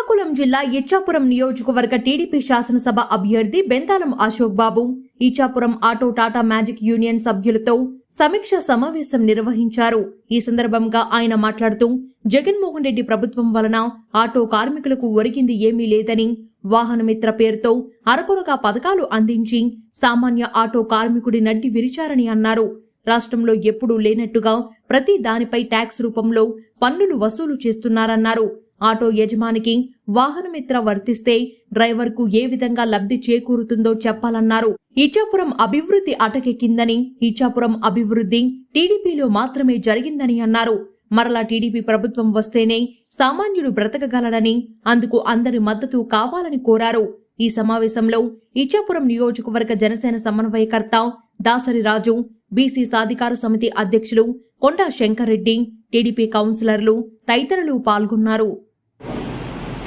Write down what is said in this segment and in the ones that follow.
శ్రీకాకుళం జిల్లా ఇచ్చాపురం నియోజకవర్గ టీడీపీ శాసనసభ అభ్యర్థి Bentalam Ashok Babu Ichchapuram auto Tata magic union సభ్యులతో సమీక్ష సమావేశం నిర్వహించారు. ఈ సందర్భంగా ఆయన మాట్లాడుతూ జగన్మోహన్ రెడ్డి ప్రభుత్వం వలన ఆటో కార్మికులకు ఒరిగింది ఏమీ లేదని వాహనమిత్ర పేరుతో అరకొరగా పథకాలు అందించి సామాన్య ఆటో కార్మికుడి నడ్డి విరిచారని అన్నారు. రాష్ట్రంలో ఎప్పుడూ లేనట్టుగా ప్రతి దానిపై ట్యాక్స్ రూపంలో పన్నులు వసూలు చేస్తున్నారన్నారు. ఆటో యజమానికి వాహనమిత్ర వర్తిస్తే డ్రైవర్కు ఏ విధంగా లబ్ధి చేకూరుతుందో చెప్పాలన్నారు. ఇచ్చాపురం అభివృద్ధి అటకెక్కిందని ఇచ్చాపురం అభివృద్ధి టీడీపీలో మాత్రమే జరిగిందని అన్నారు. మరలా టీడీపీ ప్రభుత్వం వస్తేనే సామాన్యుడు బ్రతకగలడని అందుకు అందరి మద్దతు కావాలని కోరారు. ఈ సమావేశంలో ఇచ్చాపురం నియోజకవర్గ జనసేన సమన్వయకర్త దాసరి రాజు బీసీ సాధికార సమితి అధ్యక్షులు కొండా శంకర్రెడ్డి టీడీపీ కౌన్సిలర్లు తదితరులు పాల్గొన్నారు.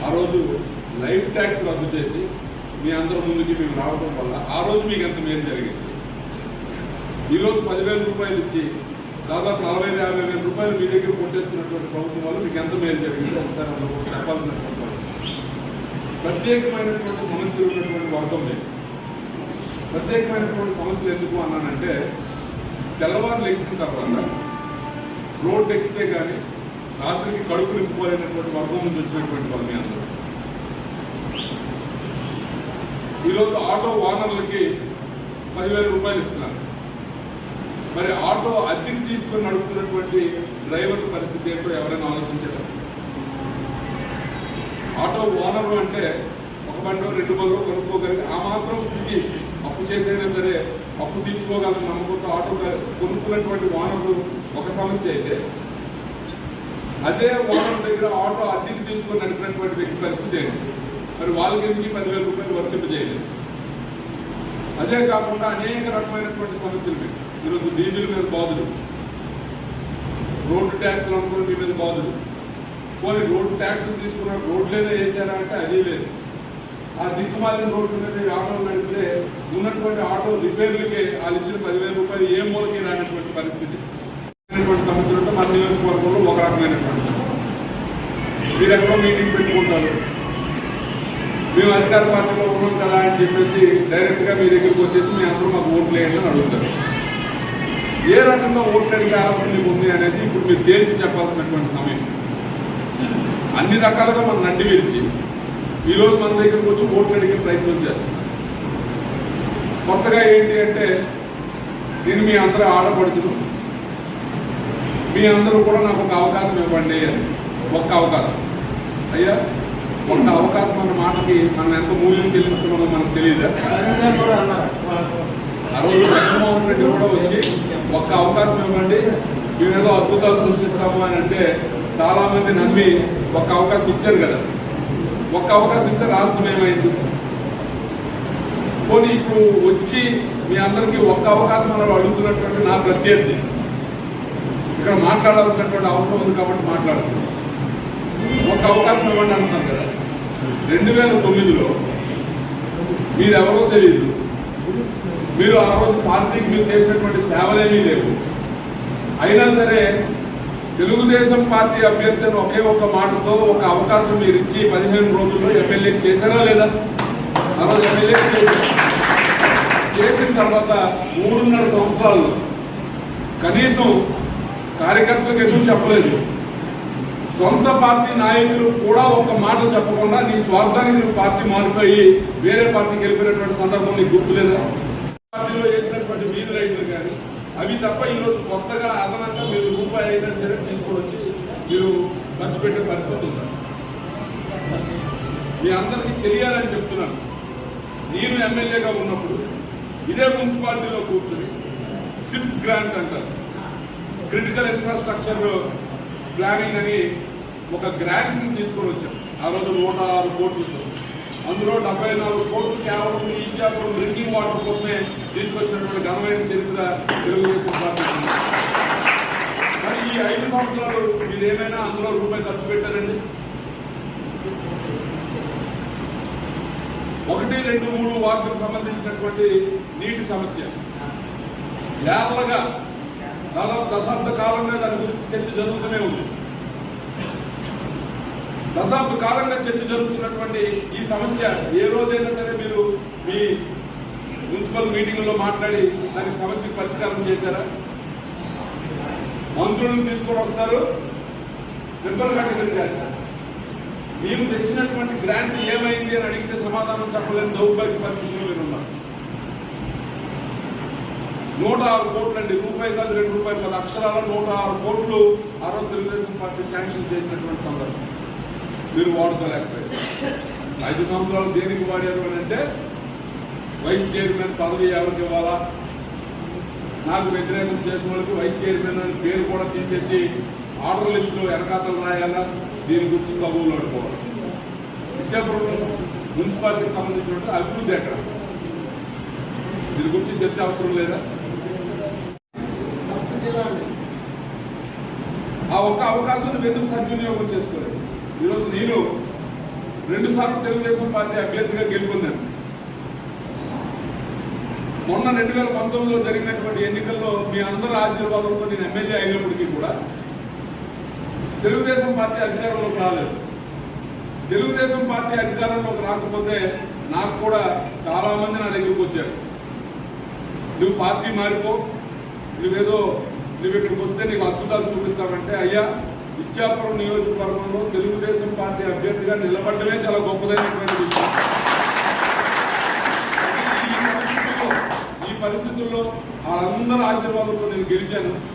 ఆ రోజు లైఫ్ ట్యాక్స్ రద్దు చేసి మీ అందరి ముందుకి మేము రావడం వల్ల ఆ రోజు మీకు ఎంత మేలు జరిగింది. ఈరోజు పదివేల రూపాయలు ఇచ్చి దాదాపు నలభై ఐదు యాభై వేల రూపాయలు మీ దగ్గర కొట్టేస్తున్నటువంటి ప్రభుత్వం వల్ల మీకు ఎంత మేలు జరిగింది ఒకసారి అందులో చెప్పాల్సినటువంటి ప్రత్యేకమైనటువంటి సమస్యలు ఉన్నటువంటి వర్గం లేదు ప్రత్యేకమైనటువంటి సమస్యలు ఎందుకు అన్నానంటే తెల్లవారు లెక్సిన తర్వాత రోడ్డు ఎక్కితే కానీ రాత్రికి కడుపు నింపుకోలేనటువంటి వర్గం నుంచి వచ్చినటువంటి వాళ్ళు మీ అందరూ. ఈరోజు ఆటో ఓనర్లకి పదివేల రూపాయలు ఇస్తున్నారు. మరి ఆటో అద్దెకి తీసుకొని నడుపుతున్నటువంటి డ్రైవర్ల పరిస్థితి ఏంటో ఎవరైనా ఆలోచించడం ఆటో ఓనర్లు అంటే ఒక బండో రెండు బండ్లు కొనుక్కోగలిగి ఆ మాత్రం స్థితి అప్పు చేసైనా సరే అప్పు తీర్చుకోగలని నమ్మకంతో ఆటో కొనుక్కున్నటువంటి ఓనర్లు ఒక సమస్య అయితే అదే ఓనర్ దగ్గర ఆటో అద్దెకి తీసుకొని నడిపినటువంటి వ్యక్తి పరిస్థితి ఏంటి? మరి వాళ్ళకి ఎందుకు పదివేల రూపాయలు వర్తింపజేయలేదు? అదే కాకుండా అనేక రకమైనటువంటి సమస్యలు మీకు ఈరోజు డీజిల్ మీద బాధలు రోడ్డు ట్యాక్స్లు అనుకుని మీద బాధలు పోనీ రోడ్డు ట్యాక్స్ తీసుకున్న రోడ్లేదో వేసారా అంటే అది లేదు. ఆ దిక్కుమాలిన రోడ్డు మీద ఆటో నడిస్తే ఉన్నటువంటి ఆటో రిపేర్లకి వాళ్ళు ఇచ్చిన పదివేల రూపాయలు ఏ మూలకి రానటువంటి పరిస్థితి. సమస్యలు ఉంటే మన నియోజకవర్గంలో ఒక రకమైనటువంటి సమస్య. మీరు ఎక్కడో మీటింగ్ పెట్టుకుంటారు. మేము అధికార పార్టీలో ఉన్నాం కదా అని చెప్పేసి డైరెక్ట్గా మీ దగ్గరికి వచ్చేసి మీ అందరూ మాకు ఓట్లు వేయండి అని అడుగుతారు. ఏ రకంగా ఓట్లు అడిగే ఆలోచన ఉంది అనేది ఇప్పుడు మీరు తేల్చి చెప్పాల్సినటువంటి సమయం. అన్ని రకాలుగా మనం నడ్డి విరిచి ఈరోజు మన దగ్గరికి వచ్చి ఓట్లు అడిగే ప్రయత్నం చేస్తున్నాం కొత్తగా ఏంటి అంటే నేను మీ అందరూ ఆడపడుతున్నాను మీ అందరూ కూడా నాకు ఒక అవకాశం ఇవ్వండి అని. ఒక్క అవకాశం. అయ్యా ఒక్క అవకాశం అన్న మాటకి మనం ఎంత మూల్యం చెల్లించుకున్నామో మనకు తెలియదా ఆ రోజు జగన్మోహన్ రెడ్డి కూడా వచ్చి ఒక్క అవకాశం ఇవ్వండి మేము ఏదో అద్భుతాలు సృష్టిస్తాము అని అంటే చాలా మంది నమ్మి ఒక్క అవకాశం ఇచ్చారు కదా. ఒక్క అవకాశం ఇస్తే రాష్ట్రం ఏమైంది? పోనీ ఇప్పుడు వచ్చి మీ అందరికీ ఒక్క అవకాశం అని అడుగుతున్నటువంటి నా ప్రత్యర్థి. ఇక్కడ మాట్లాడాల్సినటువంటి అవసరం ఉంది కాబట్టి మాట్లాడుతున్నాం. ఒక అవకాశం ఇవ్వండి అంటున్నాం కదా. రెండు వేల తొమ్మిదిలో మీరెవరో తెలియదు మీరు ఆ రోజు పార్టీకి మీరు చేసినటువంటి సేవలేమీ లేవు. అయినా సరే తెలుగుదేశం పార్టీ అభ్యర్థిని ఒకే ఒక మాటతో ఒక అవకాశం మీరు ఇచ్చి పదిహేను రోజుల్లో ఎమ్మెల్యే చేశారా లేదా? ఆ రోజు ఎమ్మెల్యే చేసిన తర్వాత మూడున్నర సంవత్సరాల్లో కనీసం కార్యకర్తలకు ఎందుకు చెప్పలేదు. సొంత పార్టీ నాయకులు కూడా ఒక మాట చెప్పకుండా నీ స్వార్థానికి నువ్వు పార్టీ మారిపోయి వేరే పార్టీకి వెళ్ళిపోయినటువంటి సందర్భం నీకు గుర్తులేదా? పార్టీలో చేసినటువంటి వీధి రైతులు కానీ అవి తప్ప ఈరోజు కొత్తగా అదనంగా మీరు రూపాయి అయినా సరే తీసుకొచ్చి మీరు ఖర్చు పెట్టే పరిస్థితి ఉంది. మీ అందరికీ తెలియాలని చెప్తున్నాను. నేను ఎమ్మెల్యేగా ఉన్నప్పుడు ఇదే మున్సిపాలిటీలో కూర్చొని సిప్ గ్రాంట్ అంటారు. క్రిటికల్ ఇన్ఫ్రాస్ట్రక్చర్ ప్లానింగ్ అని ఒక గ్రాంట్ తీసుకొని వచ్చాం. ఆ రోజు నూట ఆరు కోట్లతో అందులో డెబ్బై నాలుగు కోట్లు కేవలం ఇచ్చాపురం డ్రింకింగ్ వాటర్ కోసమే తీసుకొచ్చినటువంటి ఘనమైన చరిత్ర తెలుగుదేశం పార్టీ. మరి ఈ ఐదు సంవత్సరాలు మీరు ఏమైనా అందులో రూపాయి ఖర్చు పెట్టారండి? ఒకటి రెండు మూడు వార్డులకు సంబంధించినటువంటి నీటి సమస్య. ఏళ్ళగా దాదాపు దశాబ్ద కాలంగా దాని గురించి చర్చ జరుగుతూనే ఉంది. దశాబ్ద కాలంగా చర్చ జరుగుతున్నటువంటి ఈ సమస్య ఏ రోజైనా సరే మీరు మీ మున్సిపల్ మీటింగ్లో మాట్లాడి దానికి సమస్యకు పరిష్కారం చేశారా? మంత్రులను తీసుకొని వస్తారు రిబ్బన్ కట్టి చేస్తారు. మీరు తెచ్చినటువంటి గ్రాంట్ ఏమైంది అని అడిగితే సమాధానం చెప్పలేని దౌర్భాగ్య పరిస్థితి మీరు ఉన్నారు నూట ఆరు కోట్లు అండి రూపాయి కాదు రెండు రూపాయలు కాదు. అక్షరాల నూట ఆరు కోట్లు ఆ రోజు తెలుగుదేశం పార్టీ శాంక్షన్ చేసినటువంటి సందర్భం. మీరు వాడుకోలేకపోయారు. ఐదు సంవత్సరాలు దేనికి వాడారు అని అంటే వైస్ చైర్మన్ పదవి ఎవరికి ఇవ్వాలా? నాకు వ్యతిరేకం చేసిన వాళ్ళకి వైస్ చైర్మన్ అని పేరు కూడా తీసేసి ఆర్డర్ లిస్టులో వెనకాతలు రాయాలా? దీని గురించి కబుర్లు ఆడుకోవాలి ఇచ్చాపురం మున్సిపాలిటీకి సంబంధించినటువంటి అభివృద్ధి ఎక్కడ? దీని గురించి చర్చ అవసరం లేదా? ఒక్క అవకాశం ఎందుకు సద్వినియోగం చేసుకోలేదు? ఈరోజు నేను రెండు సార్లు తెలుగుదేశం పార్టీ అభ్యర్థిగా గెలుపొందాను. మొన్న రెండు వేల పంతొమ్మిదిలో జరిగినటువంటి ఎన్నికల్లో మీ అందరి ఆశీర్వాదంతో నేను ఎమ్మెల్యే అయినప్పటికీ కూడా తెలుగుదేశం పార్టీ అధికారంలోకి రాలేదు. తెలుగుదేశం పార్టీ అధికారంలోకి రాకపోతే నాకు కూడా చాలా మంది నా దగ్గరకు వచ్చారు. నువ్వు పార్టీ మారిపో నువ్వేదో నువ్వు ఇక్కడికి వస్తే నీకు అద్భుతాలు చూపిస్తామంటే అయ్యా ఇచ్చాపురం నియోజకవర్గంలో తెలుగుదేశం పార్టీ అభ్యర్థిగా నిలబడమే చాలా గొప్పదైనటువంటి విషయం. ఈ పరిస్థితుల్లో- ఈ వాళ్ళందరి ఆశీర్వాదంతో నేను గెలిచాను.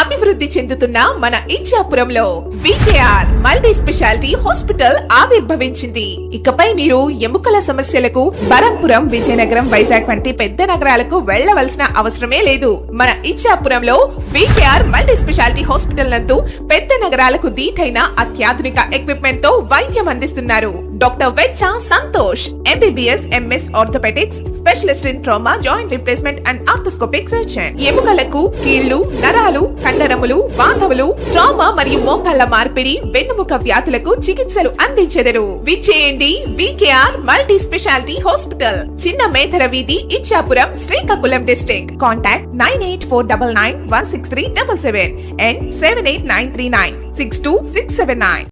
అభివృద్ధి చెందుతున్న మన ఇచ్చాపురంలో వికేఆర్ మల్టీ స్పెషాలిటీ హాస్పిటల్ ఆవిర్భవించింది. ఇకపై మీరు ఎముకల సమస్యలకు బరంపురం విజయనగరం వైజాగ్ వంటి పెద్ద నగరాలకు వెళ్ళవలసిన అవసరమే లేదు. మన ఇచ్చాపురంలో వికేఆర్ మల్టీ స్పెషాలిటీ హాస్పిటల్ నందు పెద్ద నగరాలకు దీటైన అత్యాధునిక ఎక్విప్మెంట్తో వైద్యం అందిస్తున్నారు. Doctor Vechcha Santosh MBBS MS orthopaedics specialist in trauma joint replacement and arthroscopic surgeon ఎముకలకు కీళ్ళు నరాలు కండరములు బాంధవులు ట్రామా మరియు మోకాళ్ళ మార్పిడి వెన్నుముక వ్యాధులకు చికిత్సలు అందించెదరు. విచ్చేయండి వికేఆర్ మల్టీ స్పెషాలిటీ హాస్పిటల్. చిన్న మేధర వీధి Ichchapuram Srikakulam district. Contact nine eight four double nine one six three double seven and seven eight nine three nine six two six seven nine.